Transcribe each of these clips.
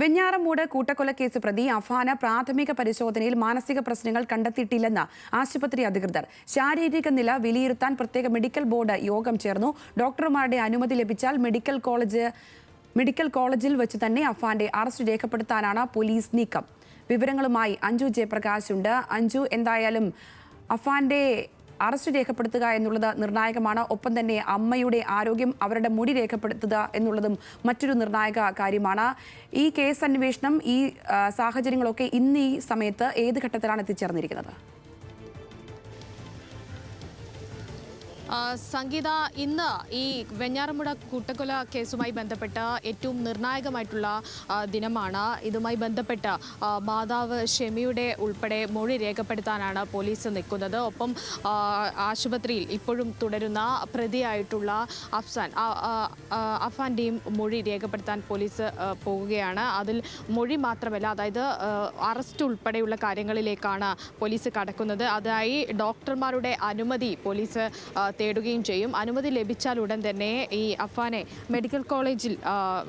വെഞ്ഞാറമൂട് കൂട്ടക്കൊലക്കേസ് പ്രതി അഫാന പ്രാഥമിക പരിശോധനയിൽ മാനസിക പ്രശ്നങ്ങൾ കണ്ടെത്തിയിട്ടില്ലെന്ന് ആശുപത്രി അധികൃതർ. ശാരീരിക നില വിലയിരുത്താൻ പ്രത്യേക മെഡിക്കൽ ബോർഡ് യോഗം ചേർന്നു. ഡോക്ടർമാരുടെ അനുമതി ലഭിച്ചാൽ മെഡിക്കൽ കോളേജ് മെഡിക്കൽ കോളേജിൽ വെച്ച് തന്നെ അഫാന്റെ അറസ്റ്റ് രേഖപ്പെടുത്താനാണ് പോലീസ് നീക്കം. വിവരങ്ങളുമായി അഞ്ജു ജയപ്രകാശ് ഉണ്ട്. അഞ്ജു എന്തായാലും അഫാന്റെ അറസ്റ്റ് രേഖപ്പെടുത്തുക എന്നുള്ളത് നിർണായകമാണ്. ഒപ്പം തന്നെ അമ്മയുടെ ആരോഗ്യം അവരുടെ മുടി രേഖപ്പെടുത്തുക എന്നുള്ളതും മറ്റൊരു നിർണായക കാര്യമാണ്. ഈ കേസ് അന്വേഷണം ഈ സാഹചര്യങ്ങളൊക്കെ ഇന്ന് ഈ സമയത്ത് ഏത് ഘട്ടത്തിലാണ് എത്തിച്ചേർന്നിരിക്കുന്നത്? സംഗീത ഇന്ന് ഈ വെഞ്ഞാറമുട കൂട്ടക്കൊല കേസുമായി ബന്ധപ്പെട്ട ഏറ്റവും നിർണായകമായിട്ടുള്ള ദിനമാണ്. ഇതുമായി ബന്ധപ്പെട്ട് മാതാവ് ഷെമിയുടെ ഉൾപ്പെടെ മൊഴി രേഖപ്പെടുത്താനാണ് പോലീസ് നിൽക്കുന്നത്. ഒപ്പം ആശുപത്രിയിൽ ഇപ്പോഴും തുടരുന്ന പ്രതിയായിട്ടുള്ള അഫ്സാൻ അഫാന്റെയും മൊഴി രേഖപ്പെടുത്താൻ പോലീസ് പോവുകയാണ് അതിൽ മൊഴി മാത്രമല്ല അതായത് അറസ്റ്റ് ഉൾപ്പെടെയുള്ള കാര്യങ്ങളിലേക്കാണ് പോലീസ് കടക്കുന്നത്. അതായി ഡോക്ടർമാരുടെ അനുമതി പോലീസ് തേടുകയും ചെയ്യും. അനുമതി ലഭിച്ചാൽ ഉടൻ തന്നെ ഈ അഫാനെ മെഡിക്കൽ കോളേജിൽ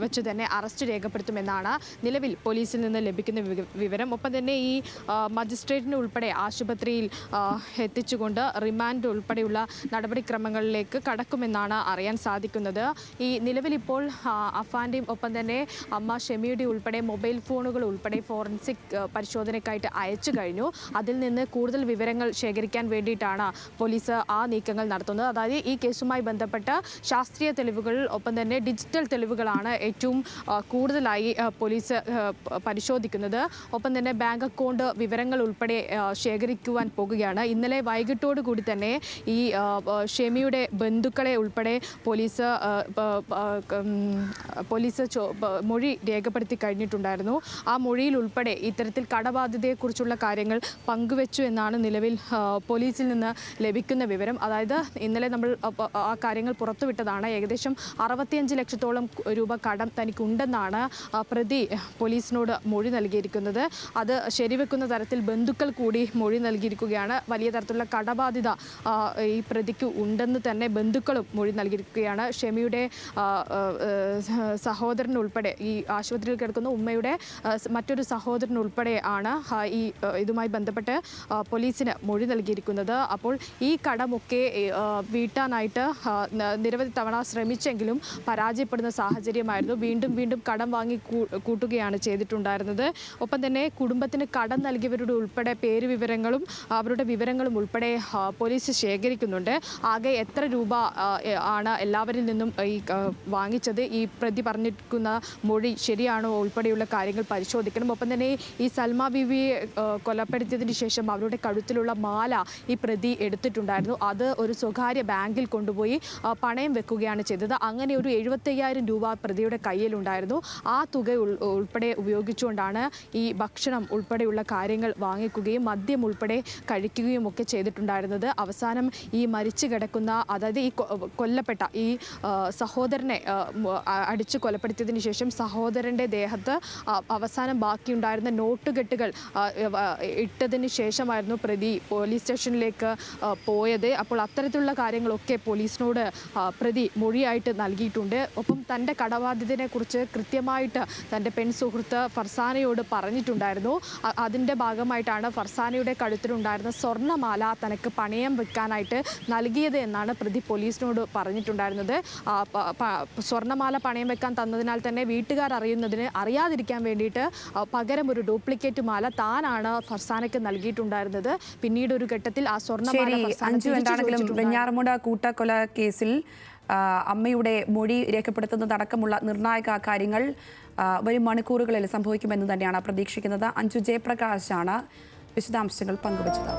വെച്ച് തന്നെ അറസ്റ്റ് രേഖപ്പെടുത്തുമെന്നാണ് നിലവിൽ പോലീസിൽ നിന്ന് ലഭിക്കുന്ന വിവരം. ഒപ്പം തന്നെ ഈ മജിസ്ട്രേറ്റിന് ഉൾപ്പെടെ ആശുപത്രിയിൽ എത്തിച്ചുകൊണ്ട് റിമാൻഡ് ഉൾപ്പെടെയുള്ള നടപടിക്രമങ്ങളിലേക്ക് കടക്കുമെന്നാണ് അറിയാൻ സാധിക്കുന്നത്. ഈ നിലവിലിപ്പോൾ അഫാന്റെയും ഒപ്പം തന്നെ അമ്മ ഷെമിയുടെ ഉൾപ്പെടെ മൊബൈൽ ഫോണുകൾ ഉൾപ്പെടെ ഫോറൻസിക് പരിശോധനയ്ക്കായിട്ട് അയച്ചു കഴിഞ്ഞു. അതിൽ നിന്ന് കൂടുതൽ വിവരങ്ങൾ ശേഖരിക്കാൻ വേണ്ടിയിട്ടാണ് പോലീസ് ആ നീക്കങ്ങൾ നടത്തുന്നത്. അതായത് ഈ കേസുമായി ബന്ധപ്പെട്ട ശാസ്ത്രീയ തെളിവുകൾ ഒപ്പം തന്നെ ഡിജിറ്റൽ തെളിവുകളാണ് ഏറ്റവും കൂടുതലായി പോലീസ് പരിശോധിക്കുന്നത്. ഒപ്പം തന്നെ ബാങ്ക് അക്കൗണ്ട് വിവരങ്ങൾ ഉൾപ്പെടെ ശേഖരിക്കുവാൻ പോകുകയാണ്. ഇന്നലെ വൈകിട്ടോടു കൂടി തന്നെ ഈ ഷെമിയുടെ ബന്ധുക്കളെ ഉൾപ്പെടെ പോലീസ് പോലീസ് മൊഴി രേഖപ്പെടുത്തി കഴിഞ്ഞിട്ടുണ്ടായിരുന്നു. ആ മൊഴിയിൽ ഉൾപ്പെടെ ഇത്തരത്തിൽ കടബാധ്യതയെക്കുറിച്ചുള്ള കാര്യങ്ങൾ പങ്കുവെച്ചു എന്നാണ് നിലവിൽ പോലീസിൽ നിന്ന് ലഭിക്കുന്ന വിവരം. അതായത് ഇന്നലെ നമ്മൾ ആ, കാര്യങ്ങൾ പുറത്തുവിട്ടതാണ്. ഏകദേശം അറുപത്തിയഞ്ച് ലക്ഷത്തോളം രൂപ കടം തനിക്കുണ്ടെന്നാണ് പ്രതി പോലീസിനോട് മൊഴി നൽകിയിരിക്കുന്നത്. അത് ശരിവെക്കുന്ന തരത്തിൽ ബന്ധുക്കൾ കൂടി മൊഴി നൽകിയിരിക്കുകയാണ്. വലിയ തരത്തിലുള്ള കടബാധ്യത ഈ പ്രതിക്ക് ഉണ്ടെന്ന് തന്നെ ബന്ധുക്കളും മൊഴി നൽകിയിരിക്കുകയാണ്. ഷെമിയുടെ സഹോദരൻ ഉൾപ്പെടെ ഈ ആശുപത്രിയിൽ കിടക്കുന്ന ഉമ്മയുടെ മറ്റൊരു സഹോദരൻ ഉൾപ്പെടെ ആണ് ഈ ഇതുമായി ബന്ധപ്പെട്ട് പോലീസിന് മൊഴി നൽകിയിരിക്കുന്നത്. അപ്പോൾ ഈ കടമൊക്കെ വീട്ടാനായിട്ട് നിരവധി തവണ ശ്രമിച്ചെങ്കിലും പരാജയപ്പെടുന്ന സാഹചര്യമായിരുന്നു. വീണ്ടും വീണ്ടും കടം വാങ്ങി കൂട്ടുകയാണ് ചെയ്തിട്ടുണ്ടായിരുന്നത്. ഒപ്പം തന്നെ കുടുംബത്തിന് കടം നൽകിയവരുടെ ഉൾപ്പെടെ പേര് വിവരങ്ങളും അവരുടെ വിവരങ്ങളും ഉൾപ്പെടെ പോലീസ് ശേഖരിക്കുന്നുണ്ട്. ആകെ എത്ര രൂപ ആണ് എല്ലാവരിൽ നിന്നും ഈ വാങ്ങിച്ചത്? ഈ പ്രതി പറഞ്ഞിരിക്കുന്ന മൊഴി ശരിയാണോ? ഉൾപ്പെടെയുള്ള കാര്യങ്ങൾ പരിശോധിക്കണം. ഒപ്പം തന്നെ ഈ സൽമ ബിവിയെ കൊലപ്പെടുത്തിയതിന് ശേഷം അവരുടെ കഴുത്തിലുള്ള മാല ഈ പ്രതി എടുത്തിട്ടുണ്ടായിരുന്നു. അത് ഒരു സ്വകാര്യ ബാങ്കിൽ കൊണ്ടുപോയി പണയം വെക്കുകയാണ് ചെയ്തത്. അങ്ങനെ ഒരു എഴുപത്തയ്യായിരം രൂപ പ്രതിയുടെ കയ്യിലുണ്ടായിരുന്നു ആ തുക ഉൾപ്പെടെ ഉപയോഗിച്ചുകൊണ്ടാണ് ഈ ഭക്ഷണം ഉൾപ്പെടെയുള്ള കാര്യങ്ങൾ വാങ്ങിക്കുകയും മദ്യം ഉൾപ്പെടെ കഴിക്കുകയും ഒക്കെ ചെയ്തിട്ടുണ്ടായിരുന്നത്. അവസാനം ഈ മരിച്ചു കിടക്കുന്ന അതായത് ഈ കൊല്ലപ്പെട്ട ഈ സഹോദരനെ അടിച്ചു കൊലപ്പെടുത്തിയതിന് ശേഷം സഹോദരന്റെ ദേഹത്ത് അവസാനം ബാക്കിയുണ്ടായിരുന്ന നോട്ടുകെട്ടുകൾ ഇട്ടതിന് ശേഷമായിരുന്നു പ്രതി പോലീസ് സ്റ്റേഷനിലേക്ക് പോയത്. അപ്പോൾ അത്തരത്തിലുള്ള കാര്യങ്ങളൊക്കെ പോലീസിനോട് പ്രതി മൊഴിയായിട്ട് നൽകിയിട്ടുണ്ട്. ഒപ്പം തന്റെ കടബാധ്യതയെ കുറിച്ച് കൃത്യമായിട്ട് തന്റെ പെൺ സുഹൃത്ത് ഫർസാനയോട് പറഞ്ഞിട്ടുണ്ടായിരുന്നു. അതിന്റെ ഭാഗമായിട്ടാണ് ഫർസാനയുടെ കഴുത്തിലുണ്ടായിരുന്ന സ്വർണമാല തനക്ക് പണയം വെക്കാനായിട്ട് നൽകിയത് എന്നാണ് പ്രതി പോലീസിനോട് പറഞ്ഞിട്ടുണ്ടായിരുന്നത്. സ്വർണമാല പണയം വെക്കാൻ തന്നതിനാൽ തന്നെ വീട്ടുകാർ അറിയുന്നതിന് അറിയാതിരിക്കാൻ വേണ്ടിയിട്ട് പകരം ഒരു ഡ്യൂപ്ലിക്കേറ്റ് മാല താനാണ് ഫർസാനയ്ക്ക് നൽകിയിട്ടുണ്ടായിരുന്നത്. പിന്നീട് ഒരു ഘട്ടത്തിൽ ആ സ്വർണമാല വെഞ്ഞാറമൂട് കൂട്ടക്കൊല കേസിൽ അമ്മയുടെ മൊഴി രേഖപ്പെടുത്തുന്നതടക്കമുള്ള നിർണായക കാര്യങ്ങൾ വരും മണിക്കൂറുകളിൽ സംഭവിക്കുമെന്ന് തന്നെയാണ് പ്രതീക്ഷിക്കുന്നത്. അഞ്ജു ജയപ്രകാശാണ് വിശദാംശങ്ങൾ പങ്കുവച്ചത്.